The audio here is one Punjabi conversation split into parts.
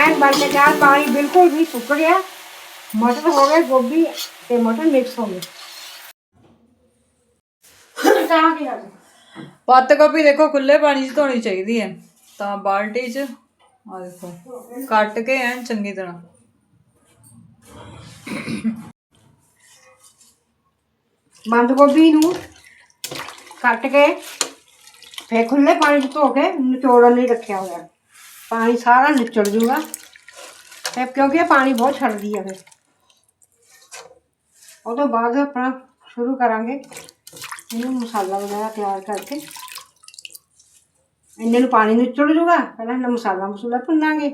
ਐਨ ਬਣ ਕੇ ਤਿਆਰ ਪਾਣੀ ਬਿਲਕੁਲ ਵੀ ਸੁੱਕ ਗਿਆ। ਮਟਰ ਹੋ ਗਏ ਗੋਭੀ ਤੇ ਮਟਰ ਮਿਕਸ ਹੋ ਗਏ। ਤਾਂ ਕੀ ਆ ਪੱਤ ਗੋਭੀ ਦੇਖੋ ਖੁੱਲੇ ਪਾਣੀ 'ਚ ਧੋਣੀ ਚਾਹੀਦੀ ਹੈ। ਤਾਂ ਬਾਲਟੀ 'ਚ ਆ ਦੇਖੋ ਕੱਟ ਕੇ ਐਨ ਚੰਗੀ ਤਰ੍ਹਾਂ। ਬੰਦ ਗੋਭੀ ਨੂੰ ਕੱਟ ਕੇ ਫੇਰ ਖੁੱਲੇ ਪਾਣੀ 'ਚ ਧੋ ਕੇ ਨਿਚੋੜਨ ਲਈ ਰੱਖਿਆ ਹੋਇਆ। ਪਾਣੀ ਸਾਰਾ ਨਿਚੜ ਜੂਗਾ। ਤੇ ਕਿਉਂਕਿ ਇਹ ਪਾਣੀ ਬਹੁਤ ਛੱਡਦੀ ਹੈ ਫਿਰ। ਉਹ ਤੋਂ ਬਾਅਦ ਆਪਣਾ ਸ਼ੁਰੂ ਕਰਾਂਗੇ। ਇਹਨੂੰ ਮਸਾਲਾ ਵਗੈਰਾ ਤਿਆਰ ਕਰਕੇ। ਇੰਨੇ ਨੂੰ ਪਾਣੀ ਨਿਚੜ ਜੂਗਾ, ਪਹਿਲਾਂ ਇਹਨਾਂ ਮਸਾਲਾ ਮਸੂਲਾ ਭੁੰਨਾਂਗੇ।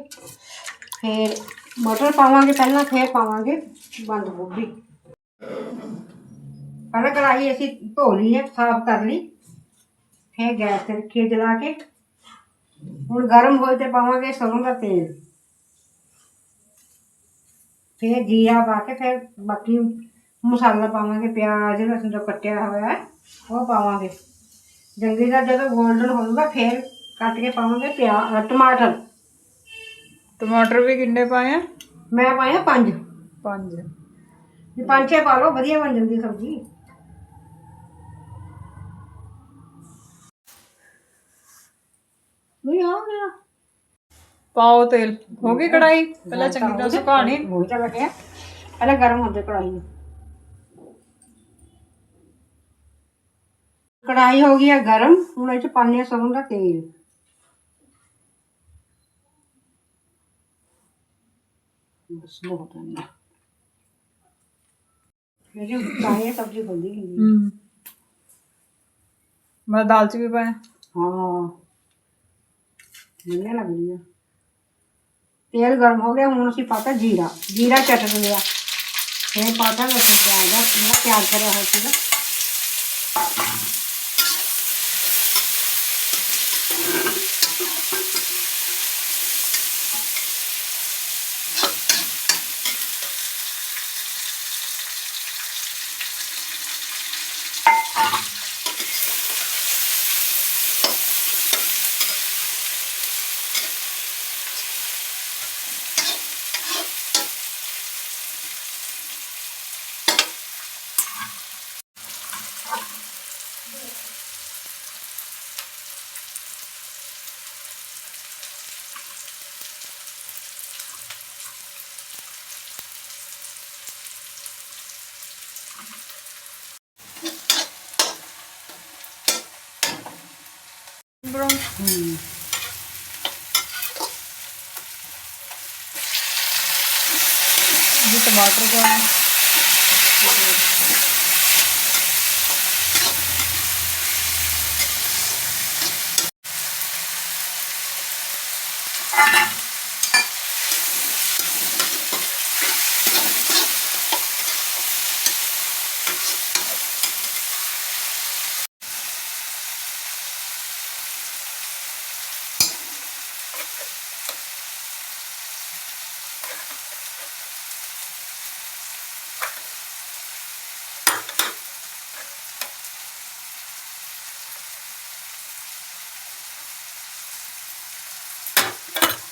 ਫਿਰ ਮਟਰ ਪਾਵਾਂਗੇ ਪਹਿਲਾਂ, ਫਿਰ ਪਾਵਾਂਗੇ ਬੰਦ ਗੋਭੀ। ਪਹਿਲਾਂ ਕੜਾਹੀ ਅਸੀਂ ਧੋ ਲਈ ਹੈ, ਸਾਫ਼ ਕਰ ਲਈ। ਫਿਰ ਗੈਸ ਤੇ ਰੱਖੀ ਜਲਾ ਕੇ। ਹੁਣ ਗਰਮ ਹੋਏ ਤੇ ਪਾਵਾਂਗੇ ਸਰੋਂ ਦਾ ਤੇਲ। ਫਿਰ ਜੀਰਾ ਪਾ ਕੇ ਫਿਰ ਬਾਕੀ ਮਸਾਲਾ ਪਾਵਾਂਗੇ ਪਿਆਜ਼ ਲਸਣ ਜੋ ਕੱਟਿਆ ਹੋਇਆ ਉਹ ਪਾਵਾਂਗੇ। ਜਲਦੀ ਦਾ ਜਦੋਂ 골ਡਨ ਹੋਊਗਾ ਫਿਰ ਕੱਟ ਕੇ ਪਾਵਾਂਗੇ ਪਿਆਜ਼ ਟਮਾਟਰ। ਟਮਾਟਰ ਵੀ ਕਿੰਨੇ ਪਾਏ ਆ? ਮੈਂ ਪਾਇਆ ਪੰਜ। ਪੰਜ। ਜੇ ਪੰਜ ਛੇ ਪਾ ਲਓ ਵਧੀਆ ਬਣ ਜਾਂਦੀ ਸਬਜ਼ੀ। ਨਹੀਂ ਆ ਗਿਆ ਪਾਓ ਤੇਲ। ਹੋ ਗਈ ਕੜਾਈ ਪਹਿਲਾਂ ਚੰਗੀ ਤਰ੍ਹਾਂ ਸੁਕਾਣੀ ਹੋ ਜਾ ਲੱਗਿਆ ਪਹਿਲਾਂ ਗਰਮ ਹੁੰਦੇ ਕੜਾਈ ਨੂੰ। ਕੜਾਈ ਹੋ ਗਈ ਹੈ ਗਰਮ। ਹੁਣ ਇਹ ਚ ਹਾਂ ਸਰੋਂ ਦਾ ਤੇਲ। ਬਸ ਬਹੁਤ ਹੈ ਮੇਰੇ ਕਾਹੇ ਸਬਜ਼ੀ ਬੰਦੀ ਹੁੰਦੀ ਹੂੰ। ਮੈਂ ਦਾਲ 'ਚ ਵੀ ਪਾਇਆ। ਹਾਂ। ਵਧੀਆ ਲੱਗਦੀ ਆ। ਤੇਲ ਗਰਮ ਹੋ ਗਿਆ, ਹੁਣ ਅਸੀਂ ਪਾਤਾ ਜੀਰਾ। ਜੀਰਾ ਚਟਕ ਲਿਆ ਫਿਰ ਪਾਤਾ ਲਸਣ ਪਿਆਜ਼ ਦਾ ਜਿਹੜਾ ਕਰਿਆ ਹੋਇਆ ਸੀਗਾ। ਬਰਾਉਨ ਹੂੰ ਜੀ ਟਮਾਟਰ ਪਾਇਆ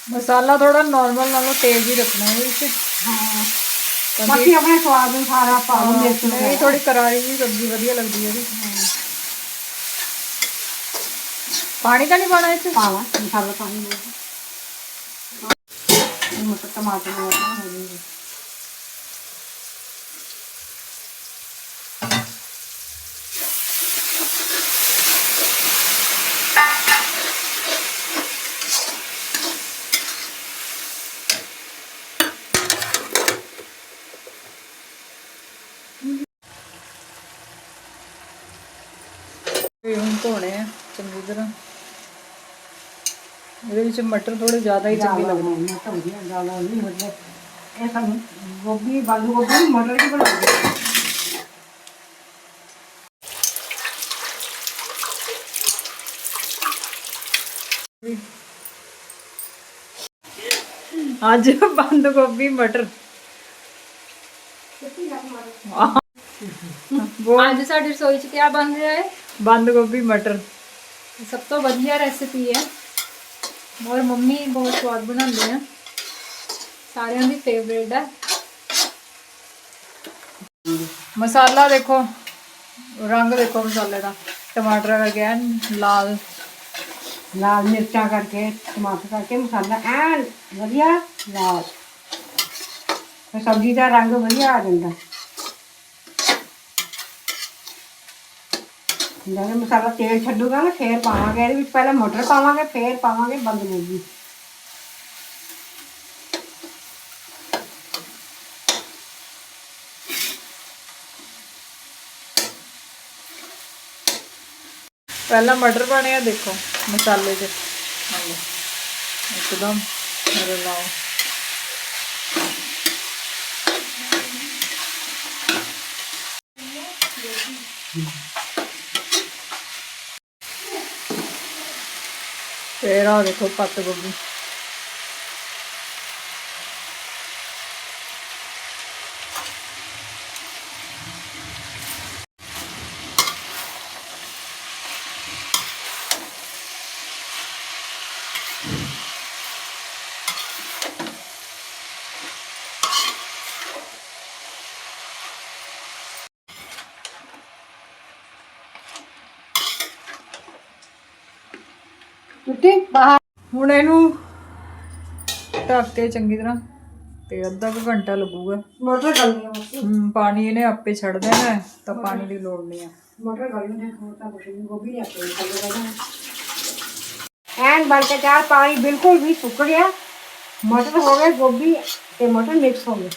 ਮਸਾਲਾ ਥੋੜਾ ਨਾਰਮਲ ਨਾਲੋਂ ਤੇਜ਼ ਹੀ ਰੱਖਣਾ ਹੈ ਵਿੱਚ। ਹਾਂ। ਬਾਕੀ ਆਪਣੇ ਸਵਾਦ ਅਨੁਸਾਰ ਆ ਪਾ ਲਓ ਮਿਰਚ ਇਹ ਥੋੜੀ ਕਰਾਰੀ ਜਿਹੀ ਸਬਜ਼ੀ ਵਧੀਆ ਲੱਗਦੀ ਹੈ ਪਾਣੀ ਤਾਂ ਨਹੀਂ ਪਾਣਾ ਇੱਥੇ? ਪਾਵਾ ਮਸਾਲਾ ਪਾਣੀ ਮਟਰ ਟਮਾਟਰ ਹੋ। ਜਾਣਗੇ ਇਹ ਹੁਣ ਧੋਣੇ ਆ ਚੰਗੀ ਤਰ੍ਹਾਂ। ਇਹਦੇ ਵਿੱਚ ਮਟਰ ਥੋੜੇ ਜ਼ਿਆਦਾ ਹੀ ਚੰਗੇ ਲੱਗਦੇ ਲੱਗਣਾ ਤਾਂ ਵਧੀਆ ਦਾਲਾਂ ਨਹੀਂ ਮਤਲਬ ਇਹ ਸਾਨੂੰ ਗੋਭੀ ਬੰਦ ਗੋਭੀ ਮਟਰ ਦੀ ਬਣਾਉਂਦੇ ਅੱਜ ਬੰਦ ਗੋਭੀ ਮਟਰ। ਅੱਜ ਸਾਡੀ ਰਸੋਈ 'ਚ ਕੀ ਬਣ ਰਿਹਾ ਹੈ ਬੰਦ ਗੋਭੀ ਮਟਰ ਸਭ ਤੋਂ ਵਧੀਆ ਰੈਸਿਪੀ ਹੈ ਔਰ ਮੰਮੀ ਬਹੁਤ ਸਵਾਦ ਬਣਾਉਂਦੇ ਆ ਸਾਰਿਆਂ ਦੀ ਫੇਵਰੇਟ ਹੈ ਮਸਾਲਾ ਦੇਖੋ ਰੰਗ ਦੇਖੋ ਮਸਾਲੇ ਦਾ ਟਮਾਟਰ ਕਰਕੇ ਐਨ ਲਾਲ ਲਾਲ ਮਿਰਚਾਂ ਕਰਕੇ ਟਮਾਟਰ ਕਰਕੇ ਮਸਾਲਾ ਐਨ ਵਧੀਆ ਲਾਲ ਤੇ ਸਬਜ਼ੀ ਦਾ ਰੰਗ ਵਧੀਆ ਆ ਜਾਂਦਾ ਮਸਾਲਾ ਤੇਲ ਛੱਡੂਗਾ ਨਾ ਫੇਰ ਪਾਵਾਂਗੇ। ਇਹਦੇ ਵਿੱਚ ਪਹਿਲਾਂ ਮਟਰ ਪਾਵਾਂਗੇ ਫੇਰ ਪਾਵਾਂਗੇ ਬੰਦ ਗੋਭੀ ਪਹਿਲਾਂ ਮਟਰ ਪਾਣੇ ਆ ਦੇਖੋ ਮਸਾਲੇ 'ਚ। ਇੱਕਦਮ ਮੇਰੇ ਲਾਓ। ਫੇਰ ਆ ਦੇਖੋ ਪੱਤ ਟੁੱਟੀ ਬਾਹਰ। ਹੁਣ ਇਹਨੂੰ ਢੱਕ ਕੇ ਚੰਗੀ ਤਰ੍ਹਾਂ ਤੇ ਅੱਧਾ ਕੁ ਘੰਟਾ ਲੱਗੂਗਾ। ਮਟਰ ਗਲਨੇ ਵਾਸਤੇ ਹਮ, ਪਾਣੀ ਇਹਨੇ ਆਪੇ ਛੱਡ ਦੇਣਾ ਹੈ, ਤਾਂ ਪਾਣੀ ਦੀ ਲੋੜ ਨਹੀਂ ਆ। ਮਟਰ ਗਲਨੇ ਹੋਰ ਤਾਂ ਕੁਛ ਨਹੀਂ ਗੋਭੀ ਲਿਆ ਕੇ ਥੱਲੇ ਐਨ ਬਣ ਕੇ ਚਾਰ ਪਾਣੀ ਬਿਲਕੁਲ ਵੀ ਸੁੱਕ ਗਿਆ। ਮਟਰ ਹੋ ਗਏ ਗੋਭੀ ਤੇ ਮਟਰ ਮਿਕਸ ਹੋ ਗਏ।